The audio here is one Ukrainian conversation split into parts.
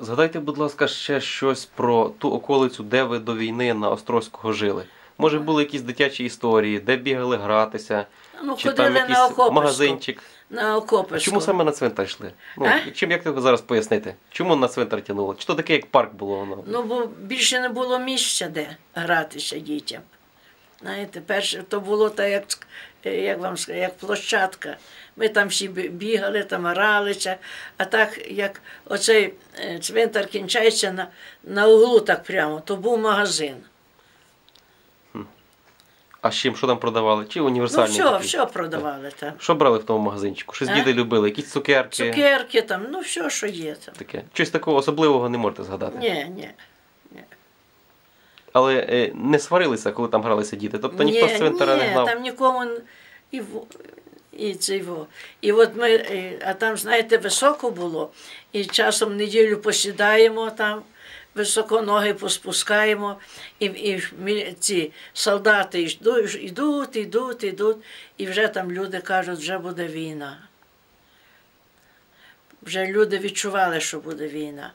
Згадайте, будь ласка, ще щось про ту околицю, де ви до війни на Острозького жили. Може, були якісь дитячі історії, де бігали гратися, Ну, чи там на якийсь Окопиську. магазинчик. На Окопиську. Чому саме на цвинтар йшли? Ну, А? чим як ти зараз пояснити? Чому на цвинтар тянуло? Чи то таке, як парк було воно? Ну, бо більше не було місця, де гратися дітям. Знаєте, перше то було так, як, е, як вам сказати, як площадка. Ми там всі бігали, там гралися, а так як оцей е, цвинтар кінчається на, на углу так прямо, то був магазин. А з чим що там продавали? Чи Ну, все, такий? все продавали там. Що брали в тому магазинчику? Щось А? діти любили, якісь цукерки. Цукерки там, ну все, що є там. Таке. Щось такого особливого не можете згадати. Ні, ні. Але е, не сварилися, коли там гралися діти. Тобто ніхто з цвинтара ні, не знав. там нікому і, в- і це во. І от ми, е, а там, знаєте, високо було, і часом неділю посідаємо там, високо ноги поспускаємо, і, і ці солдати йдуть, йдуть, йдуть, йдуть, і вже там люди кажуть, вже буде війна. Вже люди відчували, що буде війна.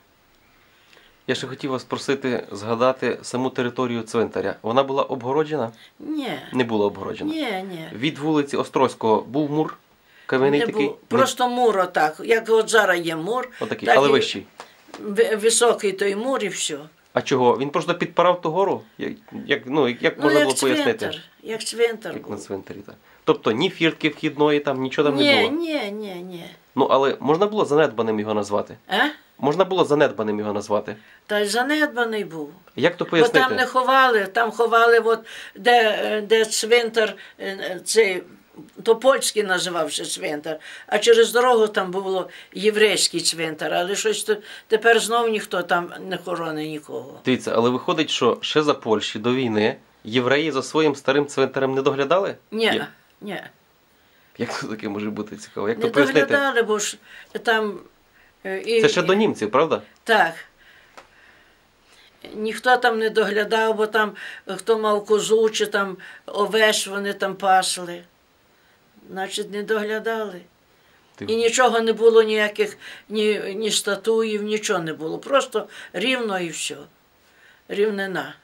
Я ще хотів вас просити згадати саму територію цвинтаря. Вона була обгороджена? Ні, Не була обгороджена. ні, ні. Від вулиці Острозького був мур, кам'яний такий. було. Просто мур отак. Як от зараз є мур, Отакий, так але і вищий. високий той мур і все. А чого? Він просто підпирав ту гору? Як, як, ну, як Ну, можна як було пояснити? цвинтар, як цвинтар Як на цвинтарі, так. Тобто ні фіртки вхідної, там нічого там не Ні, було. ні, ні, ні. Ну, але можна було занедбаним його назвати? А? Можна було занедбаним його назвати. Та й занедбаний був. Як то Бо там не ховали, там ховали, от, де, е, де цвинтар, е, е, цей, то польський називався цвинтар, а через дорогу там було єврейський цвинтар, але щось то, тепер знов ніхто там не хоронить нікого. Дивіться, але виходить, що ще за Польщі до війни євреї за своїм старим цвинтарем не доглядали? Ні, Є. ні. Як це таке може бути цікаво? Як Не то пояснити? доглядали, бо ж там. е, І, Це ще до німців, правда? Так. Ніхто там не доглядав, бо там е, хто мав козу чи там овець вони там пасли. Значить, не доглядали. Ти- І нічого не було, ніяких ні, ні статуїв, нічого не було. Просто рівно і все. Рівнина.